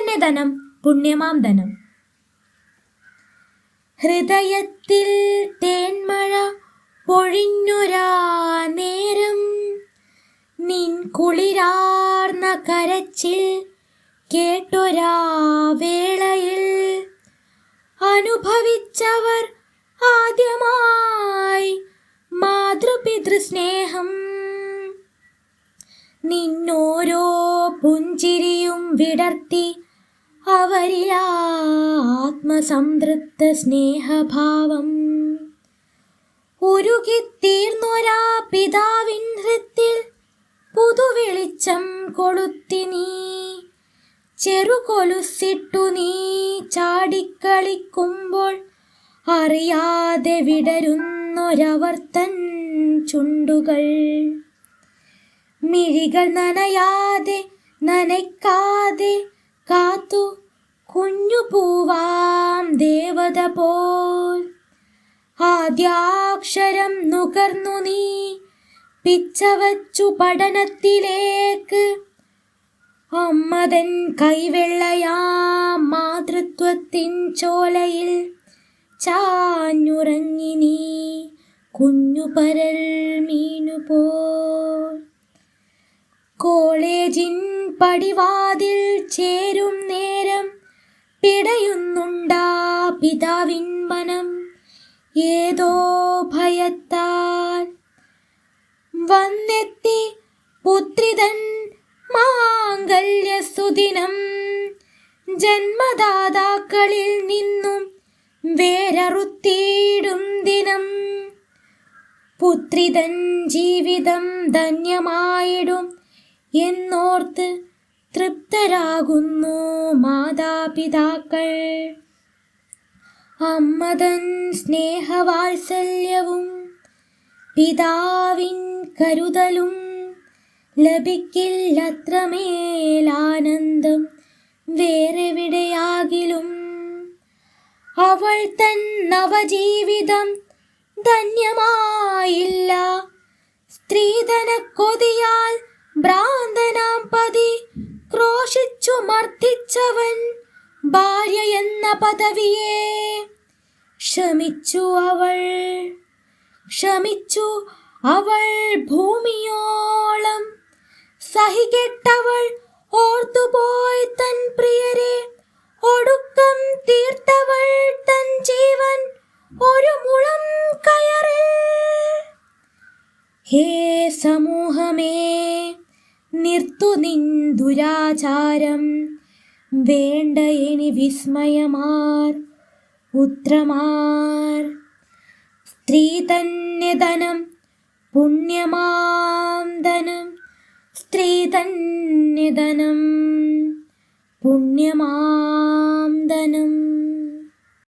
തന്നെ ധനം പുണ്യമാം ധനം. ഹൃദയത്തിൽ തേന്മഴ പൊഴിഞ്ഞൊരാ നേരം നിൻ കുളിരാർന്ന കരച്ചിൽ കേട്ടൊരാ വേളയിൽ. അനുഭവിച്ചവർ ആദ്യമായി മാതൃപിതൃസ്നേഹം നിന്നോരോ പുഞ്ചിരിയും വിടർത്തി അവരിലാ ആത്മസംതൃപ്ത സ്നേഹഭാവം. ഉരുകിത്തീർന്നൊരാ പിതാവിൻ ഹൃത്തിൽ പുതുവെളിച്ചം കൊളുത്തി നീ. ചെറുകൊലുസിട്ടു നീ ചാടിക്കളിക്കുമ്പോൾ അറിയാതെ വിടരുന്നൊരവർത്തൻ ചുണ്ടുകൾ. മിഴികൾ നനയാതെ നനയ്ക്കാതെ കാത്തു കുഞ്ഞു പൂവാം ദേവത പോൽ. ആദ്യാക്ഷരം നുകർന്നു നീ പിച്ചവച്ചു പഠനത്തിലേക്ക്. അമ്മതൻ കൈവെള്ളയാം മാതൃത്വത്തിൻ ചോലയിൽ ചാഞ്ഞുറങ്ങി നീ കുഞ്ഞു പരൽ മീനുപോൽ. കോളേജിൻ പടിവാതിൽ ചേരും നേരം പിടയുന്നുണ്ടാ പിതാവിൻ മനം. ഏതോ ഭയത്താൽ വന്നെത്തി പുത്രിതൻ മാംഗല്യസുദിനം. ജന്മദാതാക്കളിൽ നിന്നും വേരറുത്തിയിടും ദിനം. പുത്രിതൻ ജീവിതം ധന്യമായിടും എന്നോർത്ത് തൃപ്തരാകുന്നു മാതാപിതാക്കൾ. അമ്മതൻ സ്നേഹവാത്സല്യവും പിതാവിൻ കരുതലും ലഭിക്കില്ലത്രമേലാനന്ദം വേറെവിടെയാകിലും. അവൾ തൻ നവജീവിതം ധന്യമായില്ല. സ്ത്രീധന കൊതിയാൽ ഭ്രാന്തനാം പതി ക്രോശിച്ചു മർദ്ദിച്ചവൻ ഭാര്യ എന്ന പദവിയെ. ക്ഷമിച്ചു അവൾ. ക്ഷമിച്ചു അവൾ ഭൂമിയോളം. സഹികെട്ടവൾ ഓർത്തുപോയി തൻ പ്രിയരെ. ഒടുക്കം തീർത്തവൾ തൻ ജീവൻ ഒരു മുളം കയറിൽ. ഹേ സമൂഹമേ. നിർത്തു നിൻ ദുരാചാരം വേണ്ട ഇനി വിസ്മയമാർ പുത്രമാർ സ്ത്രീ തന്നെ ധനം പുണ്യമാം ധനം. സ്ത്രീ തന്നെ ധനം പുണ്യമാം ധനം.